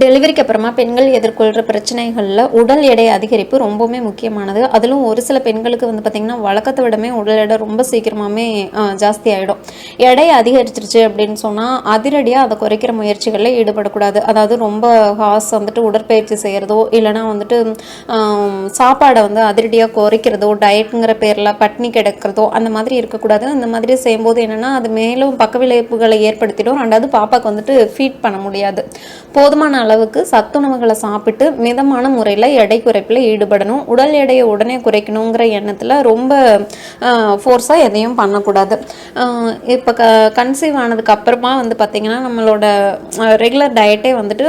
டெலிவரிக்கு அப்புறமா பெண்கள் எதிர்கொள்கிற பிரச்சனைகளில் உடல் எடை அதிகரிப்பு ரொம்பவுமே முக்கியமானது. அதிலும் ஒரு சில பெண்களுக்கு வந்து பார்த்திங்கன்னா வழக்கத்தை விடமே உடல் எடை ரொம்ப சீக்கிரமாகவே ஜாஸ்தி ஆகிடும் எடை அதிகரிச்சிருச்சு அப்படின்னு சொன்னால் அதிரடியாக அதை குறைக்கிற முயற்சிகளில் ஈடுபடக்கூடாது. அதாவது ரொம்ப ஹாஸ் வந்துட்டு உடற்பயிற்சி செய்கிறதோ இல்லைனா வந்துட்டு சாப்பாடை வந்து அதிரடியாக குறைக்கிறதோ டயட்டுங்கிற பேரில் பட்னி கிடக்கிறதோ அந்த மாதிரி இருக்கக்கூடாது. அந்த மாதிரி செய்யும்போது என்னென்னா அது மேலும் பக்க ஏற்படுத்திடும். ரெண்டாவது பாப்பாக்கு வந்துட்டு ஃபீட் பண்ண முடியாது. போதுமான அளவுக்கு சத்துணவுகளை சாப்பிட்டு மிதமான முறையில் எடை குறைப்பில் ஈடுபடணும். உடல் எடையை உடனே குறைக்கணுங்கிற எண்ணத்தில் ரொம்ப ஃபோர்ஸாக எதையும் பண்ணக்கூடாது. இப்போ க கன்சீவ் ஆனதுக்கு அப்புறமா வந்து பார்த்திங்கன்னா நம்மளோட ரெகுலர் டயட்டே வந்துட்டு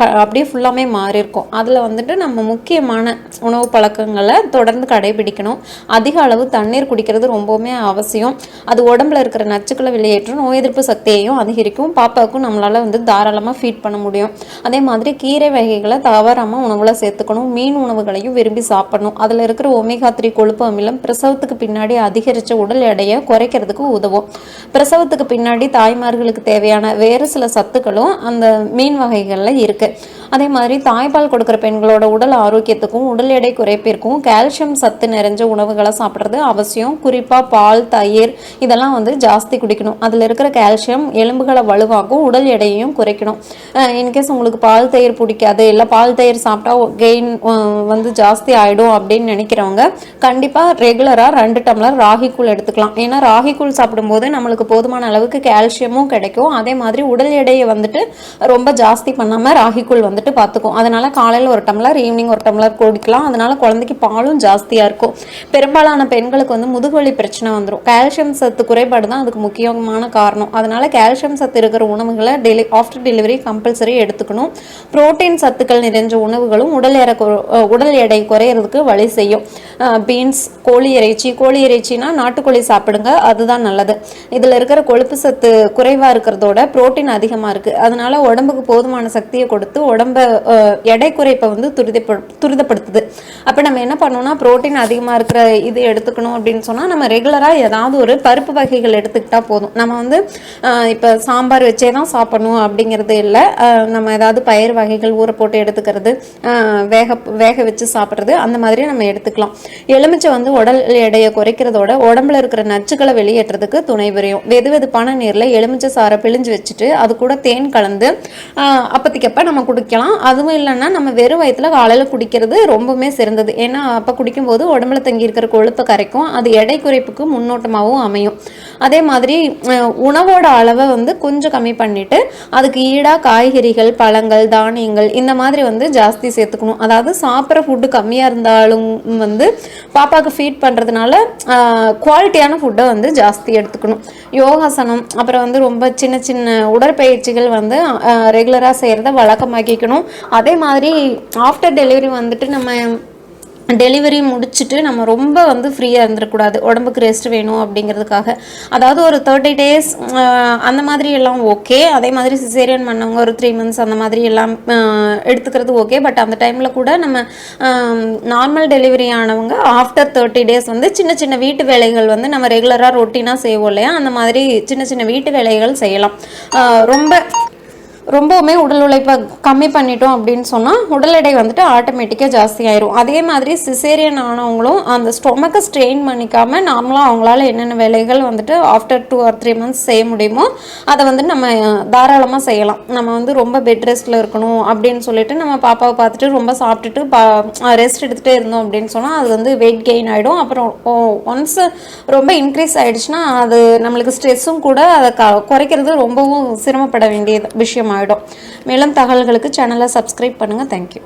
க அப்படியே ஃபுல்லாமே மாறியிருக்கும் அதில் வந்துட்டு நம்ம முக்கியமான உணவு பழக்கங்களை தொடர்ந்து கடைபிடிக்கணும். அதிக அளவு தண்ணீர் குடிக்கிறது ரொம்பவுமே அவசியம். அது உடம்புல இருக்கிற நச்சுக்களை வெளியேற்றும் நோய் எதிர்ப்பு சக்தியையும் அதிகரிக்கும். பாப்பாவுக்கும் நம்மளால் வந்து தாராளமாக ஃபீட் பண்ண முடியும். அதே மாதிரி கீரை வகைகளை தவறாமல் உணவில் சேர்த்துக்கணும். மீன் உணவுகளையும் விரும்பி சாப்பிடணும். அதில் இருக்கிற ஒமேகா த்ரீ கொழுப்பு அமிலம் பிரசவத்துக்கு பின்னாடி அதிகரித்த உடல் எடையை குறைக்கிறதுக்கு உதவும். பிரசவத்துக்கு பின்னாடி தாய்மார்களுக்கு தேவையான வேறு சில சத்துக்களும் அந்த மீன் வகைகளில் இருக்குது அதே மாதிரி தாய்ப்பால் கொடுக்குற பெண்களோட உடல் ஆரோக்கியத்துக்கும் உடல் எடை குறைப்பிற்கும் கால்சியம் சத்து நிறைஞ்ச உணவுகளை சாப்பிட்றது அவசியம். குறிப்பாக பால் தயிர் இதெல்லாம் வந்து ஜாஸ்தி குடிக்கணும். அதில் இருக்கிற கால்சியம் எலும்புகளை வலுவாக்கும் உடல் எடையையும் குறைக்கணும். இன்கேஸ் உங்களுக்கு பால் தயிர் பிடிக்காது இல்லை பால் தயிர் சாப்பிட்டா கெயின் வந்து ஜாஸ்தி ஆகிடும் அப்படின்னு நினைக்கிறவங்க கண்டிப்பாக ரெகுலராக ரெண்டு டம்ளர் ராகி கூழ் எடுத்துக்கலாம். ஏன்னா ராகி கூழ் சாப்பிடும்போது நம்மளுக்கு போதுமான அளவுக்கு கால்சியமும் கிடைக்கும். அதே மாதிரி உடல் எடையை வந்துட்டு ரொம்ப ஜாஸ்தி பண்ணாமல் ராகி கூழ் வந்துட்டு பார்த்துக்கும் அதனால காலையில் ஒரு டம்ளர் ஈவினிங் ஒரு டம்ளர் குடிக்கலாம். அதனால குழந்தைக்கு பாலும் ஜாஸ்தியாக இருக்கும். பெரும்பாலான பெண்களுக்கு வந்து முதுகுவலி பிரச்சனை வந்துடும் கால்சியம் சத்து குறைபாடு தான் அதுக்கு முக்கியமான காரணம். அதனால கால்சியம் சத்து இருக்கிற உணவுகளை டெலி ஆஃப்டர் டெலிவரி கம்பல்சரி எடுத்துக்கணும். புரோட்டீன் சத்துக்கள் நிறைஞ்ச உணவுகளும் உடல் எடை உடல் எடை குறையிறதுக்கு வழி செய்யும். பீன்ஸ் கோழி இறைச்சி கோழி இறைச்சினா நாட்டுக்கோழி சாப்பிடுங்க. அதுதான் நல்லது. இதில் இருக்கிற கொழுப்பு சத்து குறைவாக இருக்கிறதோட புரோட்டீன் அதிகமாக இருக்குது அதனால உடம்புக்கு போதுமான சக்தியை கொடுத்து உடம்பு உடம்ப எடை குறைப்பை வந்து துரிதப்படு துரிதப்படுத்துது. அப்போ நம்ம என்ன பண்ணோம்னா புரோட்டீன் அதிகமாக இருக்கிற இது எடுத்துக்கணும் அப்படின்னு சொன்னால் நம்ம ரெகுலராக ஏதாவது ஒரு பருப்பு வகைகள் எடுத்துக்கிட்டால் போதும். நம்ம வந்து இப்போ சாம்பார் வச்சே தான் சாப்பிடணும் அப்படிங்கிறது இல்லை. நம்ம ஏதாவது பயிர் வகைகள் ஊற போட்டு எடுத்துக்கிறது வேக வேக வச்சு சாப்பிட்றது அந்த மாதிரி நம்ம எடுத்துக்கலாம். எலுமிச்சை வந்து உடல் எடையை குறைக்கிறதோட உடம்புல இருக்கிற நச்சுக்களை வெளியேற்றதுக்கு துணை புரியும். வெது வெதுப்பான நீரில் எலுமிச்சை சாறை பிழிஞ்சு வச்சுட்டு அது கூட தேன் கலந்து ஆஹ், அப்பத்திக்கப்ப நம்ம குடிக்கலாம். அதுவும் இல்லைன்னா நம்ம வெறும் வயிற்றுல காலையில் குடிக்கிறது ரொம்பவுமே சிறந்தது. ஏன்னா அப்போ குடிக்கும்போது உடம்புல தங்கி இருக்கிற கொழுப்பை கரைக்கும். அது எடை குறைப்புக்கு முன்னோட்டமாகவும் அமையும். அதே மாதிரி உணவோட அளவை வந்து கொஞ்சம் கம்மி பண்ணிட்டு அதுக்கு ஈடாக காய்கறிகள் பழங்கள் தானியங்கள் இந்த மாதிரி வந்து ஜாஸ்தி சேர்த்துக்கணும். அதாவது சாப்பிட்ற ஃபுட்டு கம்மியாக இருந்தாலும் வந்து பாப்பாவுக்கு ஃபீட் பண்ணுறதுனால குவாலிட்டியான ஃபுட்டை வந்து ஜாஸ்தி எடுத்துக்கணும். யோகாசனம் அப்புறம் வந்து ரொம்ப சின்ன சின்ன உடற்பயிற்சிகள் வந்து ரெகுலராக செய்கிறத வழக்கமாக்கிக்கணும். அதே மாதிரி ஆஃப்டர் டெலிவரி வந்துட்டு நம்ம டெலிவரி முடிச்சுட்டு நம்ம ரொம்ப வந்து ஃப்ரீயாக இருந்துடக்கூடாது உடம்புக்கு ரெஸ்ட் வேணும் அப்படிங்கிறதுக்காக. அதாவது ஒரு தேர்ட்டி டேஸ் அந்த மாதிரி எல்லாம் ஓகே அதே மாதிரி சிசேரியன் பண்ணவங்க ஒரு த்ரீ மந்த்ஸ் அந்த மாதிரி எல்லாம் எடுத்துக்கிறது ஓகே பட் அந்த டைமில் கூட நம்ம நார்மல் டெலிவரி ஆனவங்க ஆஃப்டர் தேர்ட்டி டேஸ் வந்து சின்ன சின்ன வீட்டு வேலைகள் வந்து நம்ம ரெகுலராக ரொட்டீனாக செய்வோம் இல்லையா? அந்த மாதிரி சின்ன சின்ன வீட்டு வேலைகள் செய்யலாம். ரொம்ப ரொம்பவுமே உடல் உழைப்பை கம்மி பண்ணிட்டோம் அப்படின்னு சொன்னால் உடல் எடை வந்துட்டு ஆட்டோமேட்டிக்காக ஜாஸ்தி ஆயிரும். அதே மாதிரி சிசேரியன் ஆனவங்களும் அந்த ஸ்டொமக்கை ஸ்ட்ரெயின் பண்ணிக்காமல் நார்மலாக அவங்களால என்னென்ன வேலைகள் வந்துட்டு after two or three months செய்ய முடியுமோ அதை வந்து நம்ம தாராளமாக செய்யலாம். நம்ம வந்து ரொம்ப பெட் ரெஸ்ட்டில் இருக்கணும் அப்படின்னு சொல்லிட்டு நம்ம பாப்பாவை பார்த்துட்டு ரொம்ப சாப்பிட்டுட்டு பா ரெஸ்ட் எடுத்துகிட்டே இருந்தோம் அப்படின்னு சொன்னால் அது வந்து வெயிட் கெயின் ஆகிடும் அப்புறம் ஒன்ஸ் ரொம்ப இன்க்ரீஸ் ஆகிடுச்சுன்னா அது நம்மளுக்கு ஸ்ட்ரெஸ்ஸும் கூட அதை க குறைக்கிறது ரொம்பவும் சிரமப்பட வேண்டிய விஷயமா ஆகிடும் மேலும் தகவல்களுக்கு சேனலை சப்ஸ்கிரைப் பண்ணுங்கள் தேங்க்யூ